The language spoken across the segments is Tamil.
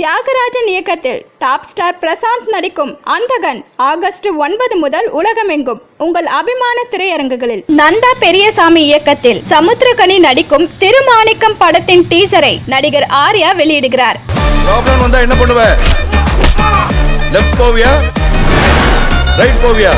தியாகராஜன் இயக்கத்தில் டாப் ஸ்டார் பிரசாந்த் நடிக்கும் அந்தகன் ஆகஸ்ட் ஒன்பது முதல் உலகமெங்கும். உங்கள் அபிமான திரையரங்குகளில். நந்தா பெரியசாமி இயக்கத்தில் சமுத்திரகனி நடிக்கும் திருமாணிக்கம் படத்தின் டீசரை நடிகர் ஆர்யா வெளியிடுகிறார். என்ன பண்ணுவ? லெஃப்ட் போவியா? ரைட் போவியா?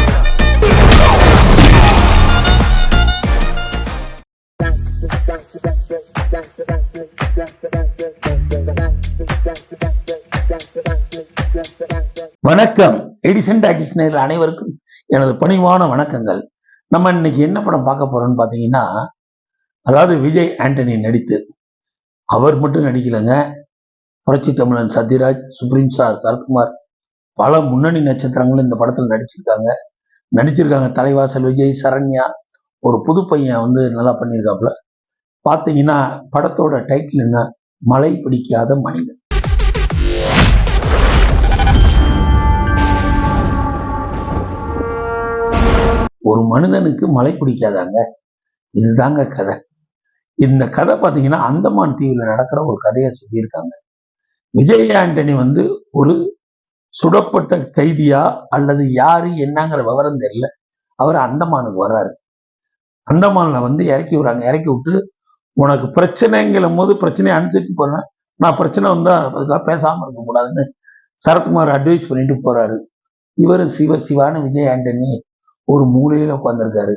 வணக்கம். எடிசன் டாக்கிஸ் நேரில் அனைவருக்கும் எனது பணிவான வணக்கங்கள். நம்ம இன்னைக்கு என்ன படம் பார்க்க போறோம்னு பார்த்தீங்கன்னா அதாவது விஜய் ஆண்டனி நடித்து அவர் மட்டும் நடிக்கலைங்க. புரட்சி தமிழன் சத்யராஜ் சுப்ரீம் ஸ்டார் சரத்குமார் பல முன்னணி நட்சத்திரங்களும் இந்த படத்தில் நடிச்சிருக்காங்க. நடிச்சிருக்காங்க தலைவாசல் விஜய் சரண்யா ஒரு புது பையன் வந்து நல்லா பண்ணியிருக்காப்புல. பார்த்தீங்கன்னா படத்தோட டைட்டில் என்ன? மழை பிடிக்காத மனிதன். ஒரு மனிதனுக்கு மழை பிடிக்காதாங்க? இதுதாங்க கதை. இந்த கதை பார்த்தீங்கன்னா அந்தமான் தீவில் நடக்கிற ஒரு கதையை சொல்லியிருக்காங்க. விஜய் ஆண்டனி வந்து ஒரு சுடப்பட்ட கைதியா அல்லது யாரு என்னங்கிற விவரம் தெரியல. அவர் அந்தமானுக்கு வர்றாரு. அந்தமான்ல வந்து இறக்கி விடுறாங்க. இறக்கி விட்டு உனக்கு பிரச்சனைங்கிற போது பிரச்சனையை அனுசரிச்சு போறேன். நான் பிரச்சனை வந்தா அதுக்காக பேசாம இருக்க கூடாதுன்னு சரத்குமார் அட்வைஸ் பண்ணிட்டு போறாரு. இவர் சிவ சிவான்னு விஜய் ஆண்டனி ஒரு மூலையில உட்காந்துருக்காரு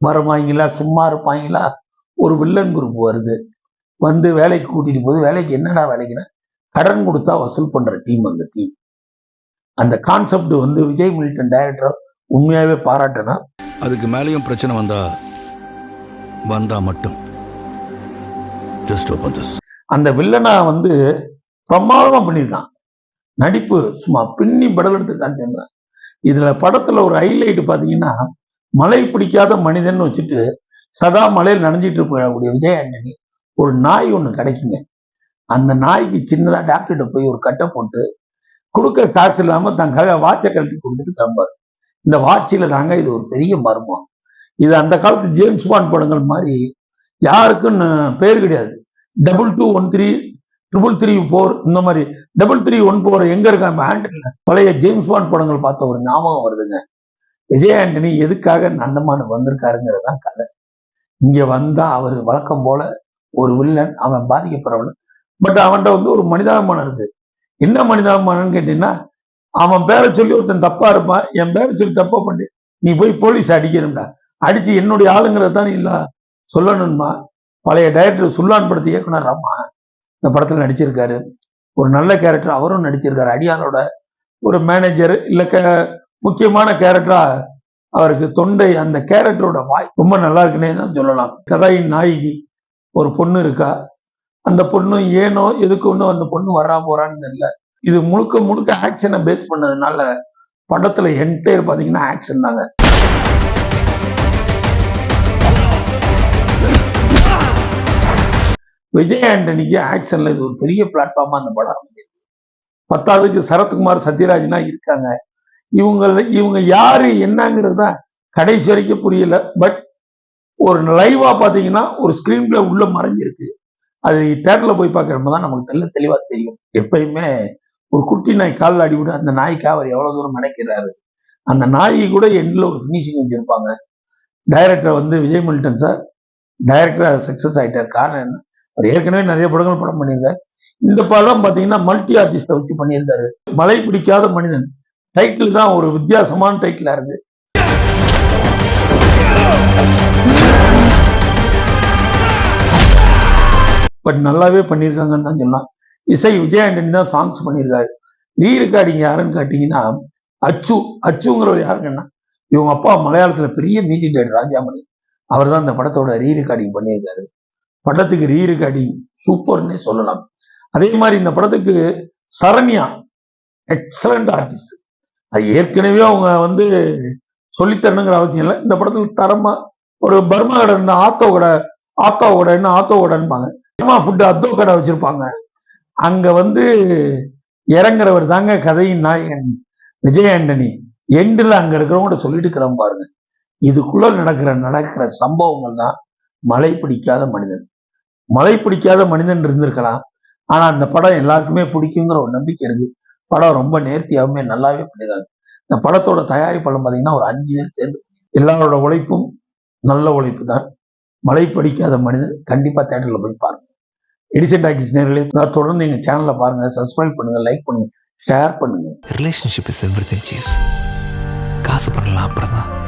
வரமாங்களா சும்மா இருப்பாங்களா? ஒரு வில்லன் குரூப் வருது. வந்து வேலைக்கு கூட்டிட்டு போது வேலைக்கு என்னடா வேலைக்குன்னா கடன் கொடுத்தா வசூல் பண்ற டீம் அந்த டீம். அந்த கான்செப்ட் வந்து விஜய் மில்டன் டைரக்டர் உண்மையாவே பாராட்டினா அதுக்கு மேலேயும் பிரச்சனை வந்தா வந்தா மட்டும். ஜஸ்ட் ஓபன் திஸ் அந்த வில்லனா வந்து பிரமாதமா பண்ணியிருக்கான். நடிப்பு சும்மா பின்னி படல் எடுத்து காட்டியிருந்தான் இதுல படத்துல ஒரு ஹைலைட் பாத்தீங்கன்னா மழை பிடிக்காத மனிதன் வச்சுட்டு சதா மலையில் நனைஞ்சிட்டு போயக்கூடிய விஜயாண்டனி ஒரு நாய் ஒண்ணு கிடைக்குங்க. அந்த நாய்க்கு சின்னதா டாக்டர்கிட்ட போய் ஒரு கட்டை போட்டு கொடுக்க காசு இல்லாமல் தன் க வாட்சை கழட்டி கொடுத்துட்டு கிளம்பாரு. இந்த வாட்சில தாங்க இது ஒரு பெரிய மர்மம். இது அந்த காலத்து ஜேம்ஸ் பாண்ட் படங்கள் மாதிரி யாருக்கும் பேர் கிடையாது. Double two one three triple three four இந்த மாதிரி. டபுள் த்ரீ ஒன் ஃபோர் எங்க இருக்காங்க ஹேண்டில் பழைய ஜேம்ஸ் பாண்ட் படங்கள் பார்த்த ஒரு ஞாபகம் வருதுங்க. விஜய் ஆண்டனி எதுக்காக நந்தமான அந்தமானுக்கு வந்திருக்காருங்கிறது தான் கதை. இங்க வந்தா அவர் வழக்கம் போல ஒரு வில்லன் அவன் பாதிக்கப்படுறவன். பட் அவன்கிட்ட வந்து ஒரு மனிதாபிமானம் இருக்கு. என்ன மனிதாபிமானம்னு கேட்டீங்கன்னா அவன் பேரை சொல்லி ஒருத்தன் தப்பா இருப்பான். என் பேரை சொல்லி தப்பா பண்ணி நீ போய் போலீஸ் அடிக்கணும்டா. அடிச்சு என்னுடைய ஆளுங்கிறத தான் இல்ல. சொல்லணும்மா. பழைய டைரக்டர் சுல்லான் படத்தை இயக்குனர் அம்மா இந்த படத்துல நடிச்சிருக்காரு. ஒரு நல்ல கேரக்டர் அவரும் நடிச்சிருக்காரு. அடியானோட ஒரு மேனேஜர் இல்ல க- முக்கியமான கேரக்டரா அவருக்கு தொண்டை அந்த கேரக்டரோட வாய் ரொம்ப நல்லா இருக்குன்னே தான் சொல்லலாம். கதையின் நாயகி ஒரு பொண்ணு இருக்கா? அந்த பொண்ணு ஏனோ எதுக்கு ஒன்றும் அந்த பொண்ணு வரா போறான்னு தெரியல. இது முழுக்க முழுக்க ஆக்ஷனை பேஸ் பண்ணதுனால படத்துல என்டையர் பாத்தீங்கன்னா ஆக்ஷன் தாங்க. விஜய் ஆண்டனிக்கு ஆக்ஷன்ல இது ஒரு பெரிய பிளாட்ஃபார்மா அந்த படம் அமைஞ்சிருக்கு. பத்தாவதுக்கு சரத்குமார் சத்யராஜ்னா இருக்காங்க. இவங்க இவங்க யாரு என்னங்கிறது தான் கடைசி வரைக்கும் புரியல. பட் ஒரு லைவா பாத்தீங்கன்னா ஒரு ஸ்கிரீன் பிளே உள்ள மறைஞ்சிருக்கு. அது தேட்டர்ல போய் பார்க்கறப்ப தான் நமக்கு நல்ல தெளிவா தெரியும். எப்பயுமே ஒரு குட்டி நாய் காலில் அடிவிட அந்த நாய்க்கு அவர் எவ்வளவு தூரம் நினைக்கிறாரு? அந்த நாய் கூட எண்ட்ல ஒரு ஃபினிஷிங் வச்சிருப்பாங்க. டைரக்டர் வந்து Vijay Milton sir director success ஆயிட்டார். காரணம் என்ன? அவர் ஏற்கனவே நிறைய படங்கள் படம் பண்ணியிருந்தார். இந்த படம் பார்த்தீங்கன்னா மல்டி ஆர்டிஸ்ட வச்சு பண்ணியிருக்காரு மலை பிடிக்காத மனிதன். டைட்டில் தான் ஒரு வித்தியாசமான டைட்டிலாக இருக்கு பட் நல்லாவே பண்ணியிருக்காங்கன்னு தான் சொல்லலாம். இசை விஜய் ஆண்டனி தான் சாங்ஸ் பண்ணியிருக்காரு. ரீ ரெக்கார்டிங் யாருன்னு கேட்டிங்கன்னா அச்சு அச்சுங்கிறவர் யாருங்கன்னா இவங்க அப்பா மலையாளத்துல பெரிய மியூசிக் டைரக்டர் ராஜாமணி. அவர் தான் இந்த படத்தோட ரீ ரெக்கார்டிங் பண்ணியிருக்காரு. படத்துக்கு ரீருக்கு அடி சூப்பர்னே சொல்லலாம். அதே மாதிரி இந்த படத்துக்கு சரண்யா எக்ஸலண்ட் ஆர்டிஸ்ட் அது ஏற்கனவே அவங்க வந்து சொல்லித்தரணுங்கிற அவசியம் இல்லை. இந்த படத்துல தரமா ஒரு பர்மா கடை இருந்தா ஆத்தோ கடை ஆத்தோ கடைன்னு ஆத்தோ கடைன்பாங்க. பர்மா ஃபுட்டு அத்தோ கடை வச்சிருப்பாங்க. அங்க வந்து இறங்குறவர் தாங்க கதையின் நாயகன் விஜய் ஆண்டனி. எண்டில் அங்க இருக்கிறவங்க சொல்லிட்டு இருக்கிறோம் பாருங்க. இதுக்குள்ள நடக்கிற நடக்கிற சம்பவங்கள் தான் மழை பிடிக்காத மனிதன். மழை பிடிக்காத மனிதன் இருந்திருக்கலாம். ஆனா அந்த படம் எல்லாருக்குமே பிடிக்குங்கிற ஒரு நம்பிக்கை இருக்கு. படம் ரொம்ப நேர்த்தியாகவுமே நல்லாவே பண்ணிடுறாங்க இந்த படத்தோட தயாரிப்பாளம் பார்த்தீங்கன்னா ஒரு அஞ்சு பேர் சேர்ந்து. எல்லாரோட உழைப்பும் நல்ல உழைப்பு தான் மழை படிக்காத மனிதன் கண்டிப்பா தேட்டர்ல போய் பாருங்க எடிசன் டாக்கிஸ் நேரிலே தொடர்ந்து எங்க சேனலை பாருங்க சப்ஸ்கிரைப் பண்ணுங்க லைக் பண்ணுங்க ஷேர் பண்ணுங்க. Relationship is everything chief காசு பண்ணலாம் அப்புறம் தான்